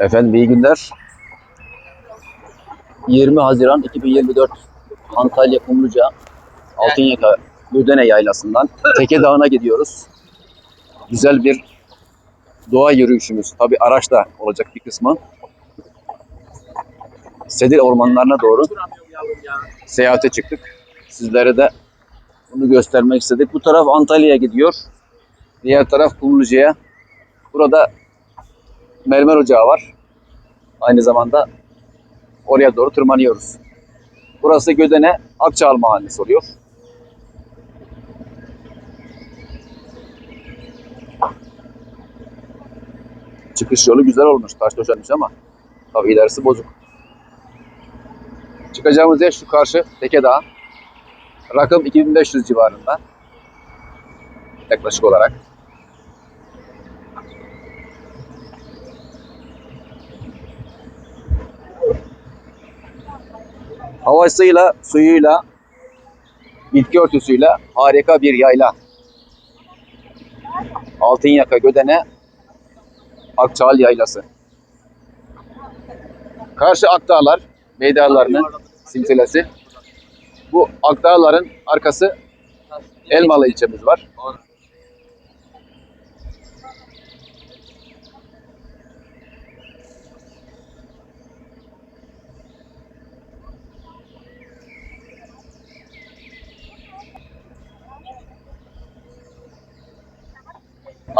Efendim iyi günler. 20 Haziran 2024 Antalya Kumluca Altınyaka Güdene Yaylası'ndan Teke Dağı'na gidiyoruz. Güzel bir doğa yürüyüşümüz. Tabi araçla olacak bir kısmı. Sedir ormanlarına doğru seyahate çıktık. Sizlere de bunu göstermek istedik. Bu taraf Antalya'ya gidiyor. Diğer taraf Kumluca'ya. Burada mermer ocağı var. Aynı zamanda oraya doğru tırmanıyoruz. Burası Gödene Akçağal Mahallesi oluyor. Çıkış yolu güzel olmuş. Taş döşenmiş ama tabii ilerisi bozuk. Çıkacağımız yer şu karşı Tekedağ. Rakım 2500 civarında. Yaklaşık olarak. Havasıyla, suyuyla, bitki örtüsüyle harika bir yayla. Altınyaka Gödene Akçağal Yaylası. Karşı Akdağlar, Beydağlarının silsilesi. Bu Akdağların arkası Elmalı ilçemiz var.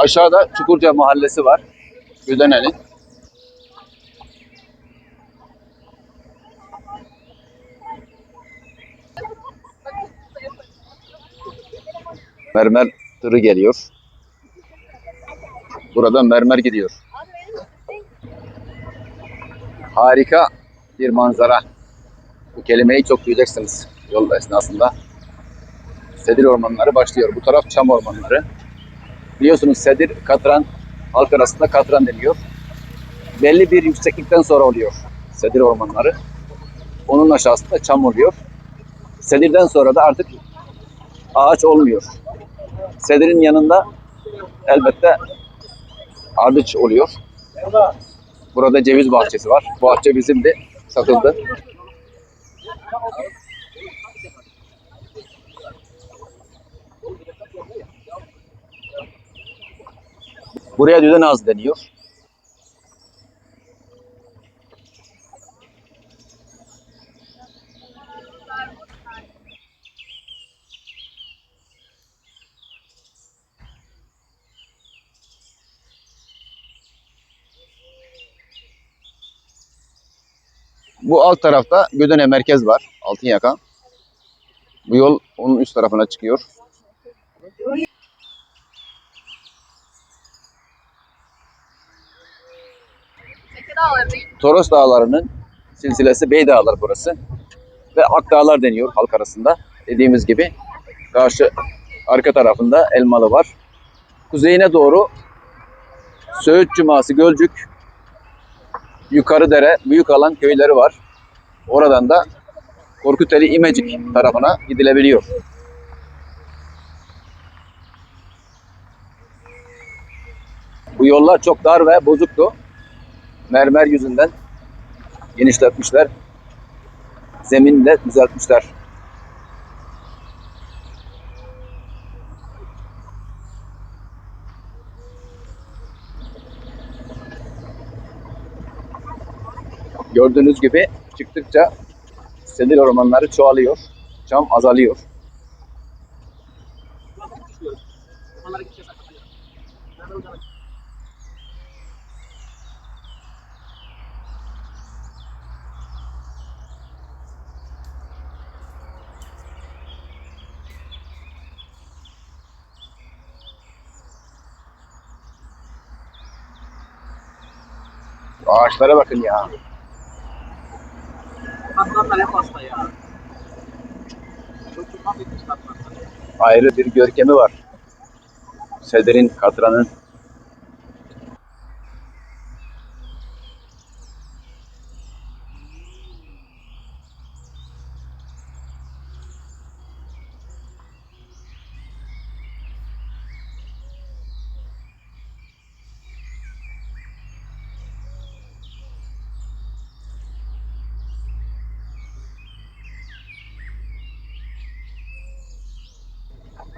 Aşağıda Çukurca Mahallesi var. Güdene'nin. Mermer tırı geliyor. Burada mermer gidiyor. Harika bir manzara. Bu kelimeyi çok duyeceksiniz yol esnasında. Sedir ormanları başlıyor. Bu taraf çam ormanları. Biliyorsunuz sedir, katran, halk arasında katran deniyor. Belli bir yükseklikten sonra oluyor sedir ormanları. Onun aşağısında çam oluyor. Sedirden sonra da artık ağaç olmuyor. Sedirin yanında elbette ardıç oluyor. Burada ceviz bahçesi var. Bahçe bizimdi, satıldı. Buraya düzen ağzı deniyor. Bu alt tarafta Gödene merkez var. Altınyaka. Bu yol onun üst tarafına çıkıyor. Toros Dağları'nın silsilesi Bey Dağlar burası. Ve Ak Dağlar deniyor halk arasında. Dediğimiz gibi karşı arka tarafında Elmalı var. Kuzeyine doğru Söğüt Cuması, Gölcük, Yukarıdere, Büyük Alan köyleri var. Oradan da Korkuteli İmecik tarafına gidilebiliyor. Bu yollar çok dar ve bozuktu mermer yüzünden genişletmişler. Zeminle düzeltmişler. Gördüğünüz gibi çıktıkça sedir ormanları çoğalıyor. Çam azalıyor. Ağaçlara bakın ya. Katlanlar hep hasta ya. Çok çok mahvetmiş katlanlar. Ayrı bir görkemi var. Sedirin, katranın.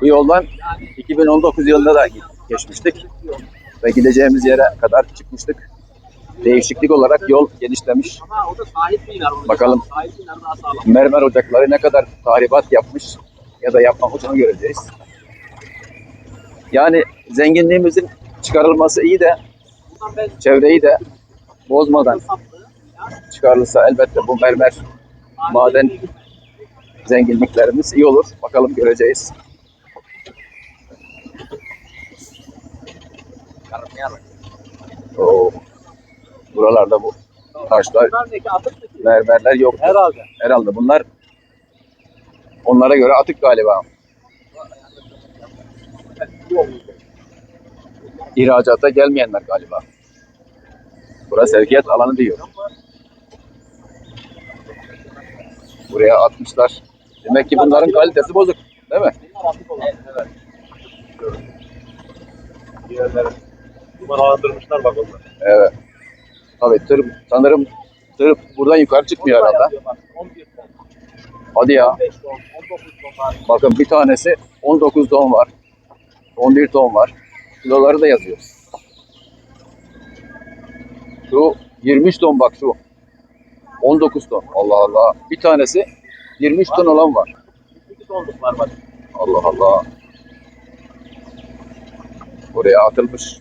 Bu yoldan 2019 yılında da geçmiştik ve gideceğimiz yere kadar çıkmıştık. Değişiklik olarak yol genişlemiş. Bakalım. Mermer ocakları ne kadar tahribat yapmış ya da yapmamış onu göreceğiz. Yani zenginliğimizin çıkarılması iyi de çevreyi de bozmadan çıkarılırsa elbette bu mermer maden zenginliklerimiz iyi olur. Bakalım göreceğiz. Oo. Buralarda bu taşlar, mermerler yok. Herhalde. Herhalde bunlar onlara göre atık galiba. İhracata gelmeyenler galiba. Burası sevkiyat alanı diyor. Buraya atmışlar. Demek ki bunların kalitesi bozuk. Değil mi? Evet. Diğerleri numaralandırmışlar bak onlar. Evet. Tabii tır sanırım tır buradan yukarı çıkmıyor herhalde. 11 ton, Hadi ya. 15 ton, 19 ton var. Bakın bir tanesi 19 ton var. 11 ton var. Kiloları da yazıyor. Şu 23 ton bak şu. 19 ton. Allah Allah. Bir tanesi 23 ton olan var. 2 tonluk var bak. Allah Allah. Buraya atılmış.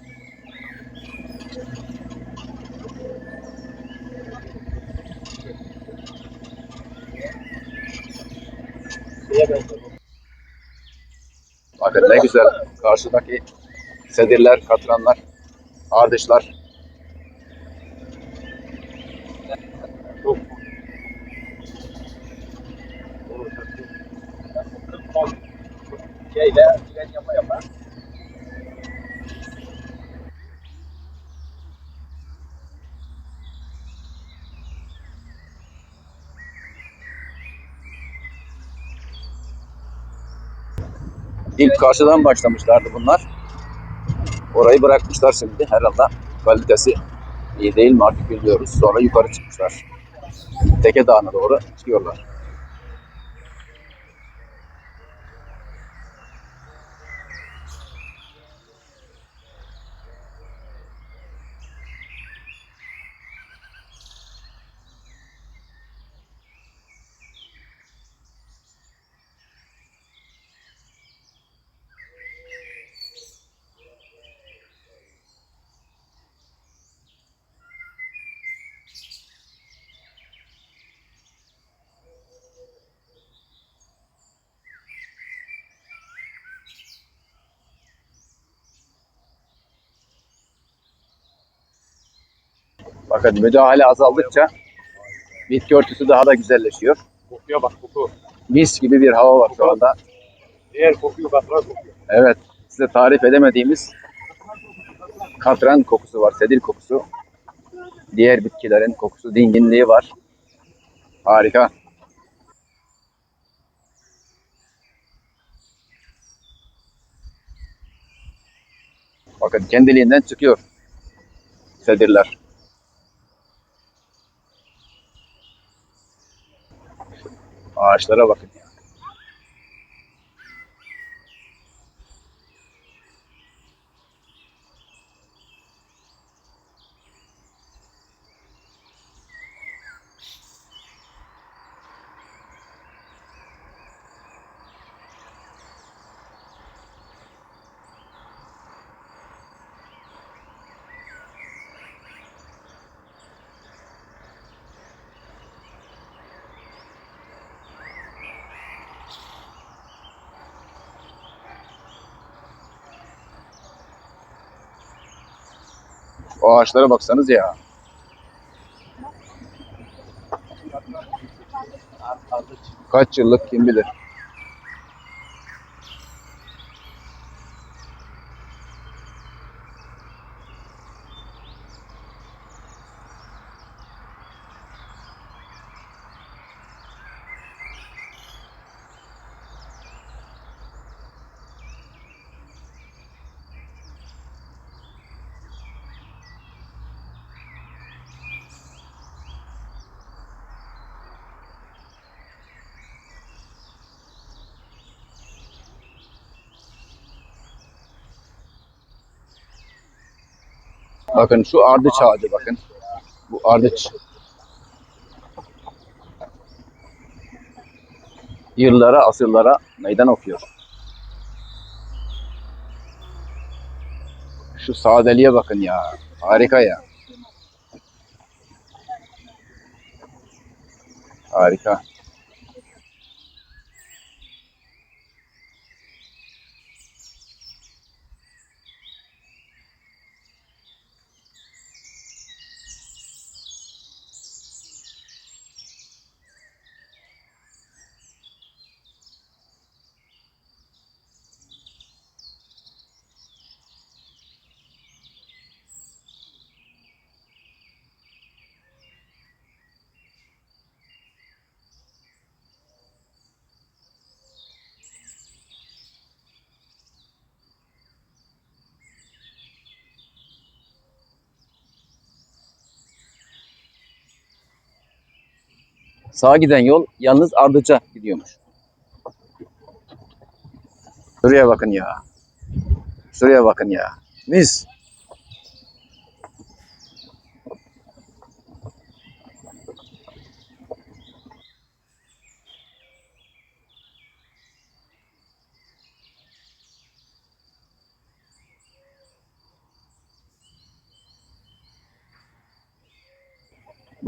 Bakın ne güzel. Karşıdaki sedirler, katranlar, ardışlar. Şeyle, İlk karşıdan başlamışlardı bunlar. Orayı bırakmışlar şimdi herhalde. Kalitesi iyi değil mi artık bilmiyoruz. Sonra yukarı çıkmışlar. Teke Dağı'na doğru çıkıyorlar. Bakın müdahale azaldıkça bitki örtüsü daha da güzelleşiyor. Kokuya bak koku. Mis gibi bir hava var şu anda. Diğer kokuyu katran kokuyor. Evet, size tarif edemediğimiz katran kokusu var, sedir kokusu. Diğer bitkilerin kokusu, dinginliği var. Harika. Bakın kendiliğinden çıkıyor sedirler. Ağaçlara bakın. O ağaçlara baksanız ya. Kaç yıllık kim bilir. Bakın şu ardıç ağacı bakın. Bu ardıç. Yıllara, asırlara meydan okuyor. Şu sadeliğe bakın ya. Harika ya. Harika. Sağa giden yol yalnız Ardıç'a gidiyormuş. Şuraya bakın ya. Şuraya bakın ya. Mis.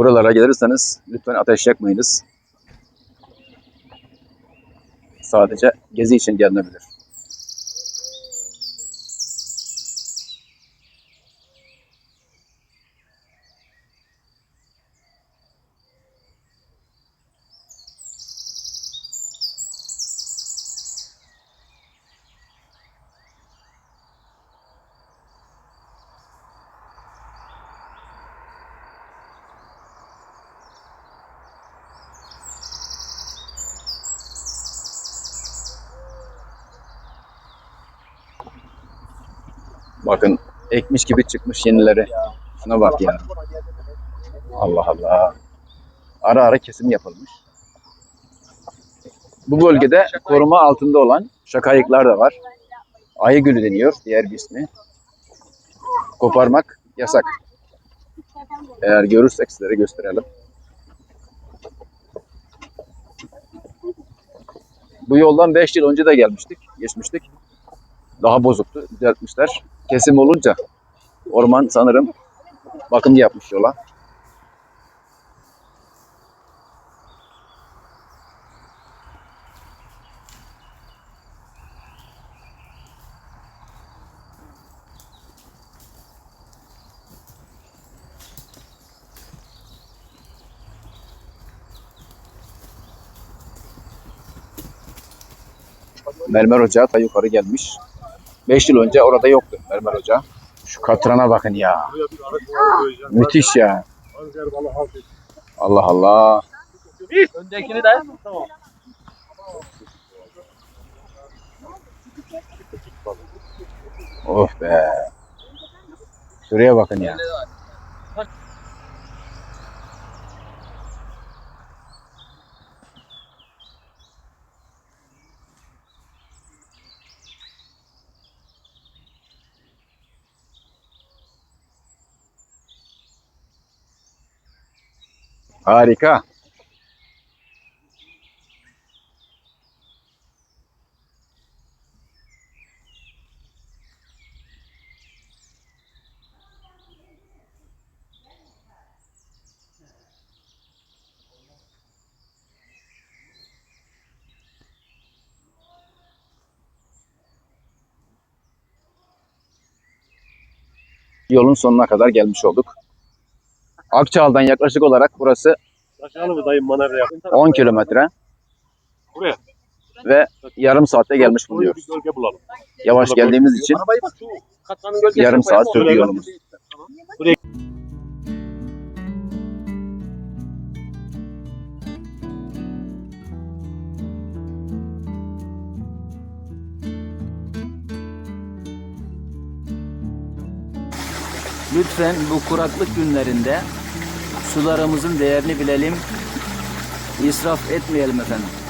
Buralara gelirseniz lütfen ateş yakmayınız. Sadece gezi için gelinebilir. Bakın ekmiş gibi çıkmış yenileri. Şuna bak ya. Allah Allah. Ara ara kesim yapılmış. Bu bölgede koruma altında olan şakayıklar da var. Ayı gülü deniyor diğer bir ismi. Koparmak yasak. Eğer görürsek sizlere gösterelim. Bu yoldan 5 yıl önce de gelmiştik, geçmiştik. Daha bozuktu, düzeltmişler. Kesim olunca orman sanırım bakım yapmış yola. Mermer ocağı ta yukarı gelmiş. 5 yıl önce orada yoktu mermer ocağı. Şu katrana bakın ya. Müthiş ya. Allah Allah. Öndekini de tamam. Of be. Şuraya bakın ya. Harika. Yolun sonuna kadar gelmiş olduk. Akçaal'dan yaklaşık olarak burası Taşıyalım mı dayım bana yakın? 10 kilometre Buraya. ve yarım saatte gelmiş Buraya buluyoruz. bir gölge bulalım. Yavaş geldiğimiz için yarım saat sürdü yolumuz. Lütfen bu kuraklık günlerinde sularımızın değerini bilelim. İsraf etmeyelim efendim.